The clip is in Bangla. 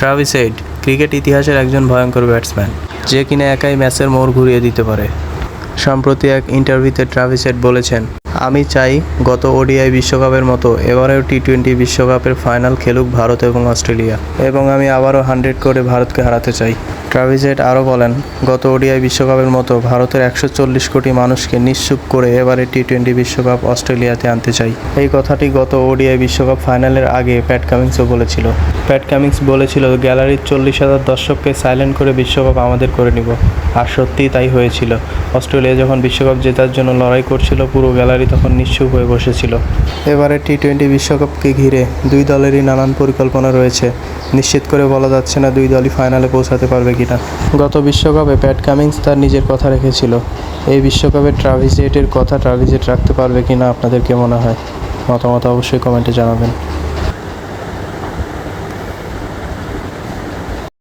ট্রাভিস হেড ক্রিকেট ইতিহাসের একজন ভয়ঙ্কর ব্যাটসম্যান যে কিনা একাই ম্যাচের মোড় ঘুরিয়ে দিতে পারে। সম্প্রতি এক ইন্টারভিউতে ট্রাভিস হেড বলেছেন, আমি চাই গত ওডিআই বিশ্বকাপের মতো এবারেও টি টোয়েন্টি বিশ্বকাপের ফাইনাল খেলুক ভারত এবং অস্ট্রেলিয়া, এবং আমি আবারও হান্ড্রেড করে ভারতকে হারাতে চাই। ট্রাভিস হেড আরও বলেন, গত ওডিআই বিশ্বকাপের মতো ভারতের একশো চল্লিশ কোটি মানুষকে নিশ্চুপ করে এবারে টি টোয়েন্টি বিশ্বকাপ অস্ট্রেলিয়াতে আনতে চাই। এই কথাটি গত ওডিআই বিশ্বকাপ ফাইনালের আগে প্যাট কামিংসও বলেছিল। প্যাট কামিংস বলেছিল, গ্যালারির চল্লিশ হাজার দর্শককে সাইলেন্ট করে বিশ্বকাপ আমাদের করে নিব। আর সত্যিই তাই হয়েছিল। অস্ট্রেলিয়া যখন বিশ্বকাপ জেতার জন্য লড়াই করছিল, পুরো গ্যালারি তখন নিশ্চুপ হয়ে বসেছিল। এবারে টি টোয়েন্টি বিশ্বকাপকে ঘিরে দুই দলেরই নানান পরিকল্পনা রয়েছে। নিশ্চিত করে বলা যাচ্ছে না দুই দলই ফাইনালে পৌঁছাতে পারবে কিনা গত বিশ্বকাপে প্যাট কামিংস তার নিজের কথা রেখেছিল। এই বিশ্বকাপে ট্রাভিস ডেটের কথা ট্রাভিস রাখতে পারবে কিনা আপনাদের কে মনে হয়? মতামত অবশ্যই কমেন্টে জানাবেন।